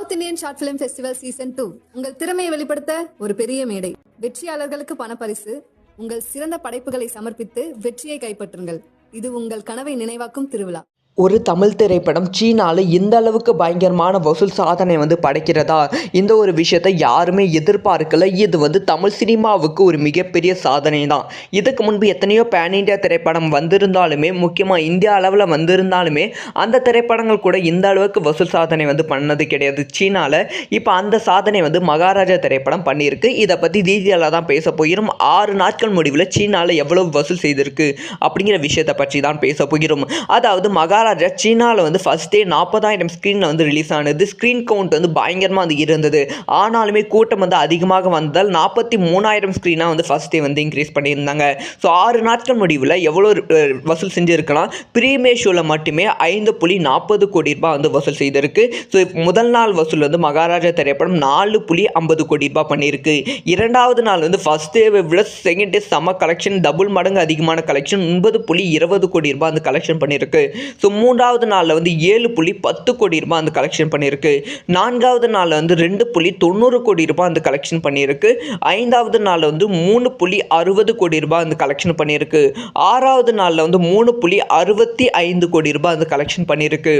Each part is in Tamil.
South Indian short film festival season two உங்கள் திறமையை வெளிப்படுத்த ஒரு பெரிய மேடை. வெற்றியாளர்களுக்கு பணப்பரிசு உங்கள் சிறந்த படைப்புகளை சமர்ப்பித்து வெற்றியை கைப்பற்றுங்கள். இது உங்கள் கனவை நினைவாக்கும் திருவிழா. ஒரு தமிழ் திரைப்படம் சீனாவில் இந்த அளவுக்கு பயங்கரமான வசூல் சாதனை வந்து படைக்கிறதா? இந்த ஒரு விஷயத்தை யாருமே எதிர்பார்க்கல. இது வந்து தமிழ் சினிமாவுக்கு ஒரு மிகப்பெரிய சாதனை தான் இதுக்கு முன்பு எத்தனையோ பேன் இந்தியா திரைப்படம் வந்திருந்தாலுமே முக்கியமாக இந்தியா அளவில் வந்திருந்தாலுமே அந்த திரைப்படங்கள் கூட இந்த அளவுக்கு வசூல் சாதனை வந்து பண்ணது கிடையாது. சீனாவில் இப்போ அந்த சாதனை வந்து மகாராஜா திரைப்படம் பண்ணியிருக்கு. இதை பற்றி டீட்டெயிலாக தான் பேச போகிறோம். ஆறு நாட்கள் முடிவில் சீனாவில் எவ்வளவு வசூல் செய்திருக்கு அப்படிங்கிற விஷயத்தை பற்றி தான் பேச போகிறோம். அதாவது மகாராஜா சீனாவில் வந்து ஃபர்ஸ்ட் டே நாற்பதாயிரம் ஸ்க்ரீனில் வந்து ரிலீஸ் ஆனது. ஸ்க்ரீன் கவுண்ட் வந்து பயங்கரமாக வந்து இருந்தது. ஆனாலுமே கூட்டம் வந்து அதிகமாக வந்ததால் நாற்பத்தி மூணாயிரம் ஸ்க்ரீனாக வந்து ஃபர்ஸ்ட் டே வந்து இன்க்ரீஸ் பண்ணியிருந்தாங்க. ஸோ ஆறு நாட்கள் முடிவில் எவ்வளோ வசூல் செஞ்சுருக்கலாம்? ப்ரீமியர் ஷோவில் மட்டுமே ஐந்து புள்ளி நாற்பது கோடி ரூபாய் வந்து வசூல் செய்திருக்கு. ஸோ முதல் நாள் வசூல் வந்து மகாராஜா திரைப்படம் நாலு புள்ளி ஐம்பது கோடி ரூபாய் பண்ணியிருக்கு. இரண்டாவது நாள் வந்து ஃபர்ஸ்ட் டேவை விட செகண்ட் டே செம கலெக்ஷன் டபுள் மடங்கு அதிகமான கலெக்ஷன் ஒன்பது புள்ளி இருபது கோடி ரூபாய் வந்து கலெக்ஷன் பண்ணியிருக்கு. ஸோ மூன்றாவது நாளில் வந்து ஏழு புள்ளி பத்து கோடி ரூபாய் அந்த கலெக்ஷன் பண்ணியிருக்கு. நான்காவது நாளில் வந்து ரெண்டு புள்ளி தொண்ணூறு கோடி ரூபாய் அந்த கலெக்ஷன் பண்ணியிருக்கு. ஐந்தாவது நாளில் வந்து மூணு புள்ளி அறுபது கோடி ரூபாய் அந்த கலெக்ஷன் பண்ணியிருக்கு. ஆறாவது நாளில் வந்து மூணு புள்ளி அறுபத்தி ஐந்து கோடி ரூபாய் அந்த கலெக்ஷன் பண்ணியிருக்கு.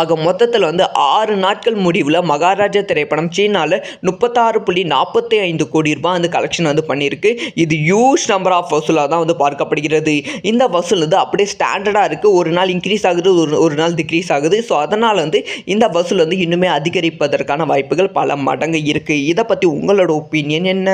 ஆக மொத்தத்தில் வந்து ஆறு நாட்கள் முடிவில் மகாராஜா திரைப்படம் சீனாவில் முப்பத்தாறு புள்ளி நாற்பத்தி ஐந்து கோடி ரூபாய் அந்த கலெக்ஷன் வந்து பண்ணியிருக்கு. இது ஹியூஜ் நம்பர் ஆஃப் வசூலாக தான் வந்து பார்க்கப்படுகிறது. இந்த வசூல் வந்து அப்படியே ஸ்டாண்டர்டாக இருக்குது ஒரு நாள் இன்க்ரீஸ் ஆகுது ஒரு ஒரு நாள் டிக்ரீஸ் ஆகுது. ஸோ அதனால் வந்து இந்த வசூல் வந்து இன்னுமே அதிகரிப்பதற்கான வாய்ப்புகள் பல மடங்கு இருக்குது இதை பற்றி உங்களோட ஒப்பீனியன் என்ன?